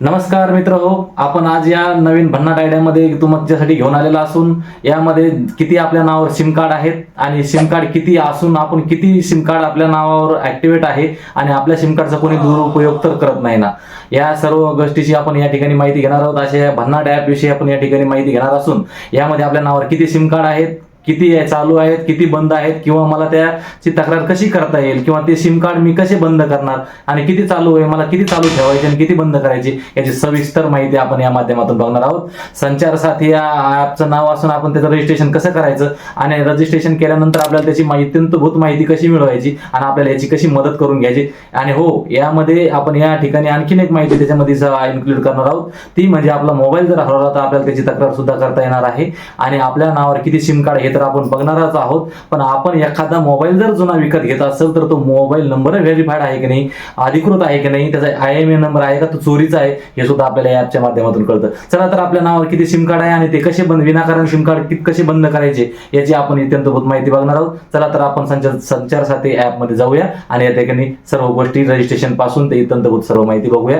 नमस्कार मित्र हो आपण आज या नवीन भन्नाट आयडियामध्ये तुमच्यासाठी घेऊन आलेला असून यामध्ये किती आपल्या नावावर सिम कार्ड आहेत आणि सिम कार्ड किती असून आपण किती सिम कार्ड आपल्या नावावर ऍक्टिव्हेट आहे आणि आपल्या सिम कार्डचा कोणी दुरुपयोग तर करत नाही ना. या सर्व गोष्टीची आपण या ठिकाणी माहिती घेणार आहोत. अशा या भन्नाट ऍप विषयी आपण या ठिकाणी माहिती घेणार असून यामध्ये आपल्या नावावर किती सिम कार्ड आहेत किती चालू आहेत किती बंद आहेत किंवा मला त्याची तक्रार कशी करता येईल किंवा ते सिम कार्ड मी कसे बंद करणार आणि किती चालू आहे मला किती चालू ठेवायचे आणि किती बंद करायची याची सविस्तर माहिती आपण या माध्यमातून बघणार आहोत. संचारसाथी या ॲपचं नाव असून आपण त्याचं रजिस्ट्रेशन कसं करायचं आणि रजिस्ट्रेशन केल्यानंतर आपल्याला त्याची माहिती भूत माहिती कशी मिळवायची आणि आपल्याला याची कशी मदत करून घ्यायची आणि हो यामध्ये आपण या ठिकाणी आणखीन एक माहिती त्याच्यामध्ये इन्क्लूड करणार आहोत. ती म्हणजे आपला मोबाईल जर हरवला तर आपल्याला त्याची तक्रार सुद्धा करता येणार आहे आणि आपल्या नावावर किती सिम कार्ड हे तर आपण बघणारच आहोत. पण आपण एखादा मोबाईल जर जुना विकत घेत असेल तर तो मोबाईल नंबर व्हेरीफाईड आहे की नाही अधिकृत आहे की नाही त्याचा आय एम ए नंबर आहे का तो चोरीचा आहे हे सुद्धा आपल्याला या ॲपच्या माध्यमातून कळतं. चला तर आपल्या नावावर किती सिम कार्ड आहे आणि ते कसे बंद विनाकारण सिम कार्ड कसे बंद करायचे याची आपण इत्यंतभूत माहिती बघणार आहोत. चला तर आपण संचार संचार साथी ॲपमध्ये जाऊया आणि या ठिकाणी सर्व गोष्टी रजिस्ट्रेशनपासून ते इत्यंतभूत सर्व माहिती बघूया.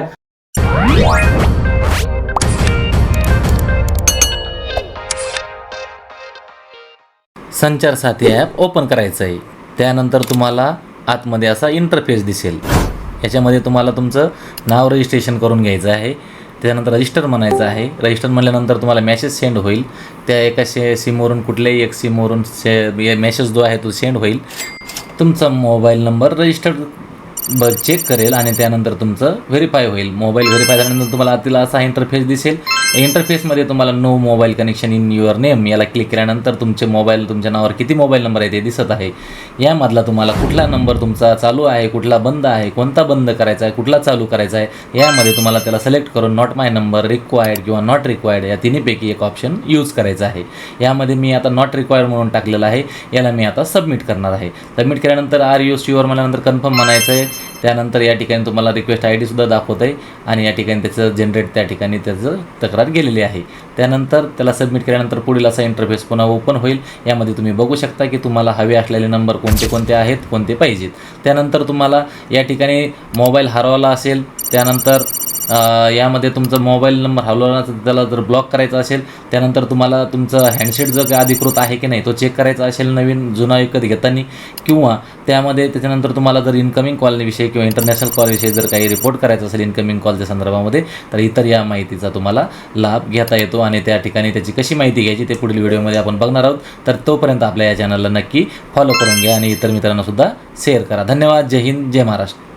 संचार साथी ॲप ओपन करायचं आहे त्यानंतर तुम्हाला आतमध्ये असा इंटरफेस दिसेल. याच्यामध्ये तुम्हाला तुमचं नाव रजिस्ट्रेशन करून घ्यायचं आहे. त्यानंतर रजिस्टर म्हणायचं आहे. रजिस्टर म्हणल्यानंतर तुम्हाला मेसेज सेंड होईल. त्या एका से सिमवरून कुठल्याही एक सिमवरून से मेसेज जो आहे तो सेंड होईल. तुमचा मोबाईल नंबर रजिस्टर ब चेक करेल आणि त्यानंतर तुमचं व्हेरीफाय होईल. मोबाईल व्हेरीफाय झाल्यानंतर तुम्हाला आतील असा इंटरफेस दिसेल. इंटरफेसमध्ये तुम्हाला no mobile connection in your name याला क्लिक केल्यानंतर तुमचे मोबाईल तुमच्या नावावर किती मोबाईल नंबर आहे ते दिसत आहे. यामधला तुम्हाला कुठला नंबर तुमचा चालू आहे कुठला बंद आहे कोणता बंद करायचा आहे कुठला चालू करायचा आहे यामध्ये तुम्हाला त्याला सिलेक्ट करून नॉट माय नंबर रिक्वायर्ड किंवा नॉट रिक्वायर्ड या तिन्हीपैकी एक ऑप्शन यूज करायचा आहे. यामध्ये मी आता नॉट रिक्वायर्ड म्हणून टाकलेलं आहे याला मी आता सबमिट करणार आहे. सबमिट केल्यानंतर आर यू मला नंतर कन्फर्म म्हणायचं आहे त्यानंतर या ठिकाणी तुम्हाला रिक्वेस्ट आय डीसुद्धा दाखवत आहे आणि या ठिकाणी त्याचं जनरेट त्या ठिकाणी त्याचं तक्रार गेलेली आहे. त्यानंतर त्याला सबमिट केल्यानंतर पुढील असा इंटरफेस पुन्हा ओपन होईल. यामध्ये तुम्ही बघू शकता की तुम्हाला हवे असलेले नंबर कोणते कोणते आहेत कोणते पाहिजेत. त्यानंतर तुम्हाला या ठिकाणी मोबाईल हरवला असेल त्यानंतर यामध्ये तुमचा मोबाईल नंबर हरवला त्याला जर ब्लॉक करायचा असेल त्यानंतर तुम्हाला तुमचं हँडसेट जर काय अधिकृत आहे की नाही तो चेक करायचा असेल नवीन जुना विकत घेताना किंवा त्यामध्ये त्याच्यानंतर तुम्हाला जर इन्कमिंग कॉलविषयी किंवा इंटरनॅशनल कॉलविषयी जर काही रिपोर्ट करायचा असेल इन्कमिंग कॉलच्या संदर्भामध्ये तर इतर या माहितीचा तुम्हाला लाभ घेता येतो आणि त्या ठिकाणी त्याची कशी माहिती घ्यायची ते पुढील व्हिडिओमध्ये आपण बघणार आहोत. तर तोपर्यंत आपल्या या चॅनलला नक्की फॉलो करून घ्या आणि इतर मित्रांना सुद्धा शेअर करा. धन्यवाद. जय हिंद. जय महाराष्ट्र.